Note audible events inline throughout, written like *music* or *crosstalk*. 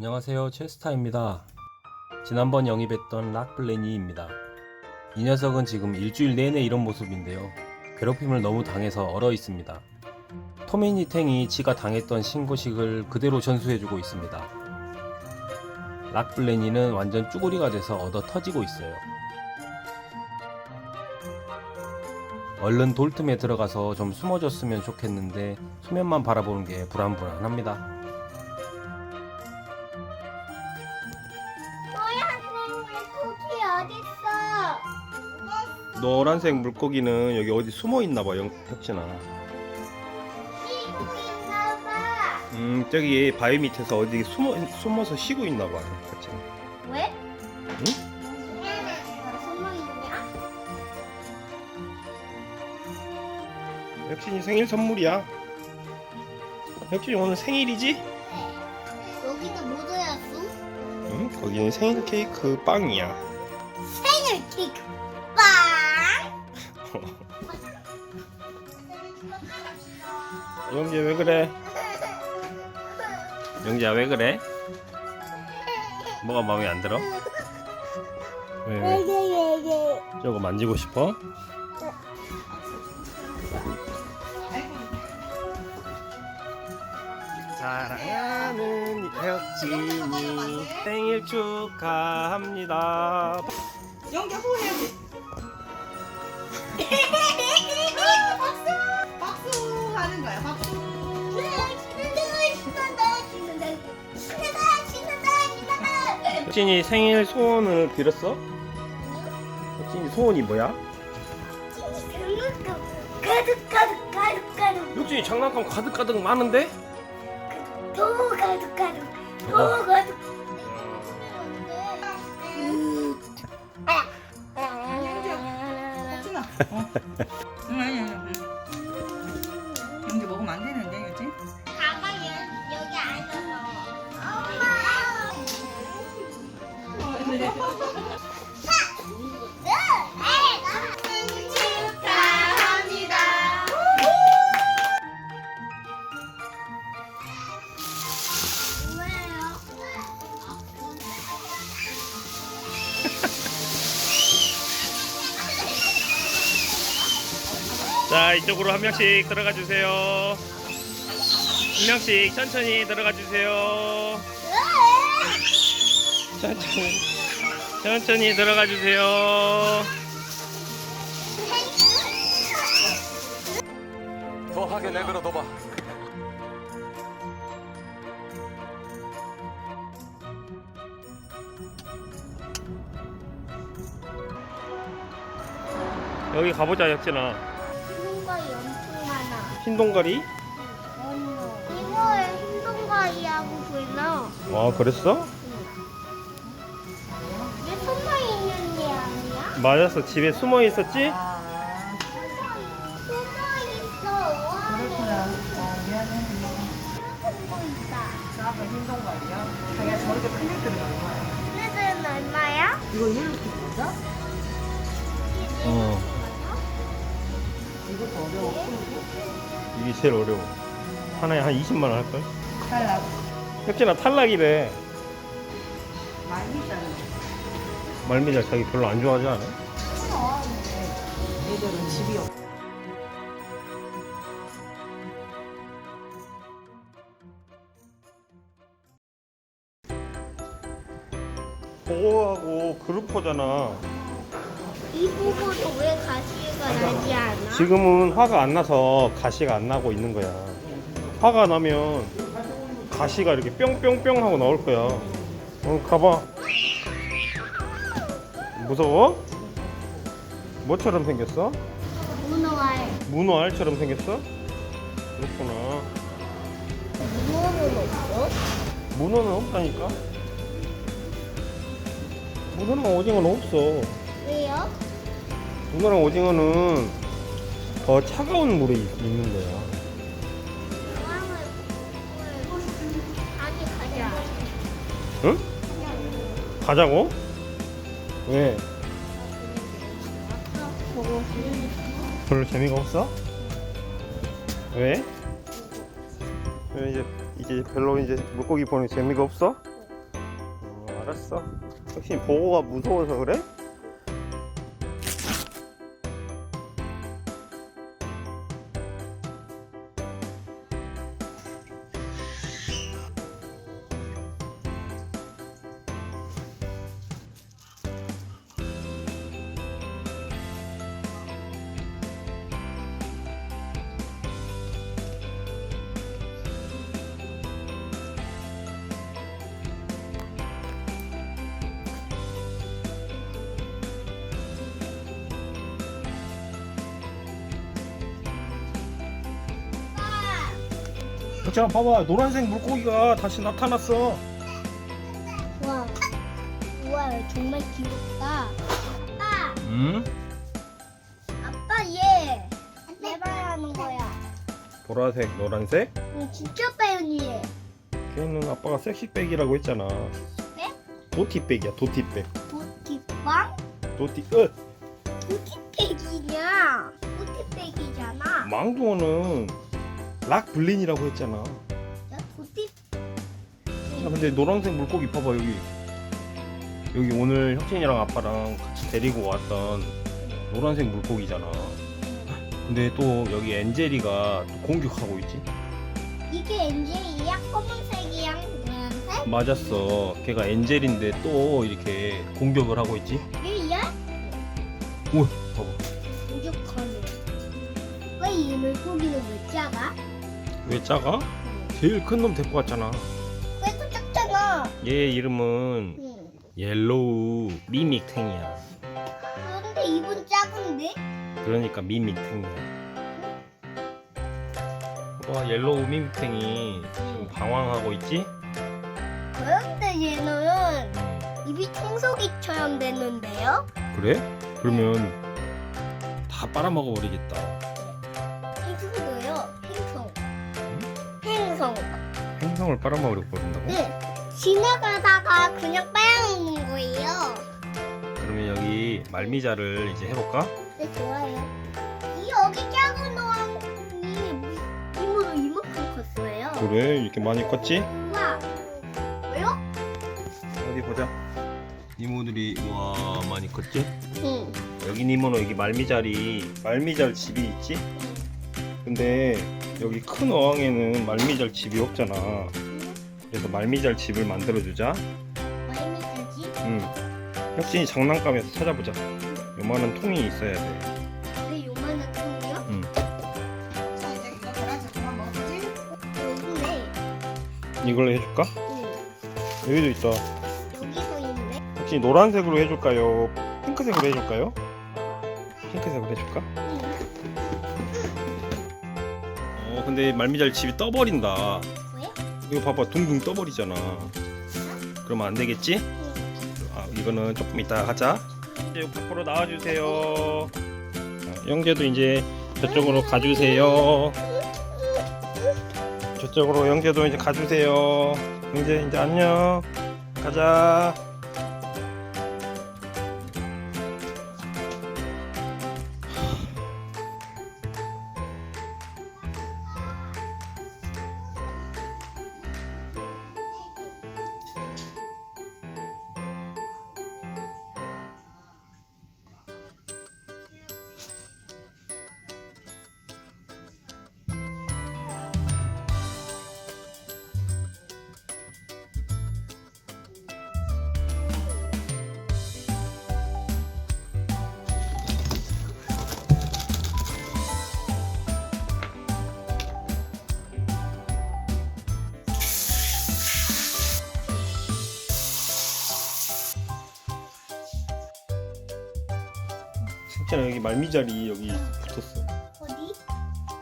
안녕하세요. 체스타입니다. 지난번 영입했던 락블레니입니다. 이 녀석은 지금 일주일 내내 이런 모습인데요. 괴롭힘을 너무 당해서 얼어 있습니다. 토미니 탱이 지가 당했던 신고식을 그대로 전수해주고 있습니다. 락블레니는 완전 쭈구리가 돼서 얻어 터지고 있어요. 얼른 돌틈에 들어가서 좀 숨어줬으면 좋겠는데 수면만 바라보는 게 불안불안합니다 노란색 물고기는 여기 어디 숨어 있나 봐, 혁진아. 음, 저기 바위 밑에서 어디 숨어 숨어서 쉬고 있나 봐, 혁진아. 왜? 응? 혁진이 생일 선물이야. 혁진이 오늘 생일이지? 여기도 못 왔어? 응, 거기는 생일 케이크 빵이야. 생일 케이크 빵! *laughs* 영재 왜 그래? 영재야 왜 그래? 뭐가 마음에 안 들어? 왜 왜? 저거 만지고 싶어? 사랑하는 혁진이 생일 축하합니다. 연기 호해야지. 박수! 혁진이 생일 소원을 빌었어? 혁진이 소원이 뭐야? 가득 가득 가득 가득 혁진이 장난감 가득가득 많은데? 더 가득 가득 더 가득. 박수나. 어. 응, 아 자 이쪽으로 한 명씩 들어가 주세요. 한 명씩 천천히 들어가 주세요. 천천히 천천히 들어가 주세요. 더하게 내버려 둬봐. 여기 가보자 역진아. 흰동가리 많아. 흰동가리? 이거에 흰 동가리하고 불러. 아 그랬어? 얘 숨어 있는 애 아니야? 맞았어 집에 숨어 있었지? 이게 제일 어려워. 하나에 한 20만 원 할걸? 탈락. 혁진아 탈락이래. 있다는 말미잘 자기 별로 안 좋아하지 않아? 거. 애들은 집이 없 보호하고 그룹 포잖아. 이 부분은 왜 가 시가 나지 않아? 지금은 화가 안 나서 가시가 안 나고 있는 거야. 화가 나면 가시가 이렇게 뿅뿅뿅 하고 나올 거야. 어, 가봐. 무서워? 뭐처럼 생겼어? 문어알. 문어 알처럼 생겼어? 그렇구나. 문어는 없어? 문어는 없다니까? 문어랑 오징어는 없어. 왜요? 문어랑 오징어는 더 차가운 물에 있- 있는 거야. 응? 가자고? 왜? 별로 재미가 없어? 왜? 왜 이제 이제 별로 이제 물고기 보는 재미가 없어? 알았어. 혁신이 보고가 무서워서 그래? 혁진아 봐봐 노란색 물고기가 다시 나타났어. 와, 우와 정말 귀엽다. 아빠, 응? 아빠 얘 해봐야 하는 거야. 보라색, 노란색? 응, 진짜 빼연이 얘. 걔는 아빠가 섹시백이라고 했잖아. 네? 도티백이야 도티백. 도티빵? 도티 끝. 도티백이냐? 도티백이잖아. 망둥어는 락블린이라고 했잖아. 야, 도티 야, 근데 노란색 물고기 봐봐 여기 여기 오늘 혁진이랑 아빠랑 같이 데리고 왔던 노란색 물고기잖아 근데 또 여기 엔젤이가 또 공격하고 있지 이게 엔젤이야? 검은색이랑 노란색? 맞았어 걔가 엔젤인데 또 이렇게 공격을 하고 있지 얘야? 오 봐봐 공격하네. 왜 이 물고기는 왜 작아? 왜 작아? 제일 큰 놈 데리고 왔잖아 왜또 작잖아. 얘 이름은 응. 옐로우 미믹탱이야 그런데 입은 작은데? 그러니까 미믹탱이야 와 옐로우 미믹탱이 지금 방황하고 있지? 그런데 얘는 음. 입이 청소기처럼 됐는데요? 그래? 그러면 다 빨아먹어 버리겠다. 행성. 행성을 빨아먹어 버린다고? 네. 지나가다가 그냥 빨아먹는 거예요. 그러면 여기 말미잘을 이제 해볼까? 네, 좋아요. 이 여기 작은 노랑이 이모로 이만큼 컸어요. 그래 이렇게 많이 컸지? 우와. 왜요? 어디 보자. 이모들이 와 많이 컸지? 응. 여기 이모는 여기 말미잘이 말미잘 집이 있지? 근데 여기 큰 어항에는 말미잘 집이 없잖아. 그래서 말미잘 집을 만들어 주자. 많이 되지? 응. 혁진이 장난감에서 찾아보자. 요만한 통이 있어야 돼. 왜 요만한 통이요? 응. 자 이제 이거 계란찜 그만 먹어보지? 여기네. 이걸로 해줄까? 응. 여기도 있다. 여기도 있네. 혹시 노란색으로 해줄까요? 핑크색으로 해줄까요? 핑크색으로 해줄까? 응. 어 근데 말미잘 집이 떠버린다. 왜? 이거 봐봐 둥둥 떠버리잖아. 그러면 안 되겠지? 응. 아 이거는 조금 이따 하자. 이제 밖으로 나와주세요. 자, 영재도 이제 저쪽으로 가주세요. 저쪽으로 영재도 이제 가주세요. 영재 이제 안녕. 가자 진짜 여기 말미잘이 여기 붙었어 어디?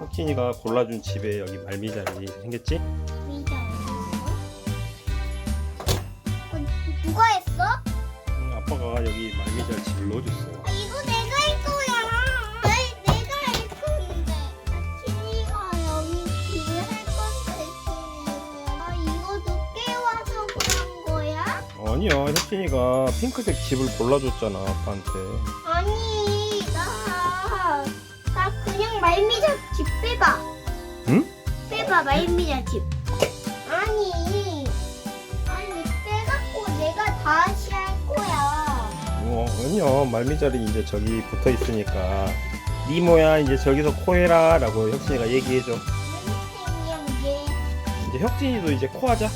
혁진이가 골라준 집에 여기 말미잘이 생겼지? 미자. 어, 누가 했어? 응, 아빠가 여기 말미잘 집을 넣어줬어 아, 이거 내가 할 거야. 내, 내가 할 건데. 아치니가 여기 집을 할 건데. 아, 이거 늦게 와서 그런 거야? 아니야 혁진이가 핑크색 집을 골라줬잖아 아빠한테 아니, 나, 말미자 집 빼봐. 응? 빼봐, 말미자 집. 아니, 아니, 빼갖고 내가 다 아니요. 말미잘이 이제 저기 붙어 있으니까. 니모야 이제 저기서 코해라 라고 혁진이가 얘기해줘. 생긴 게 이제 혁진이도 이제 코하자.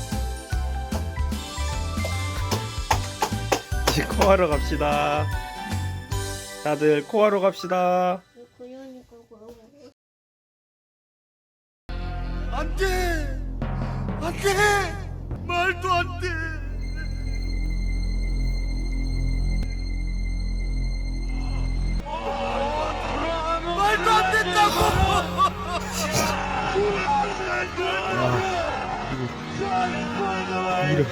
이제 코하러 갑시다. 다들 코하러 갑시다 안 돼! 안 돼! 말도 안 돼! 말도 안 된다고! 이런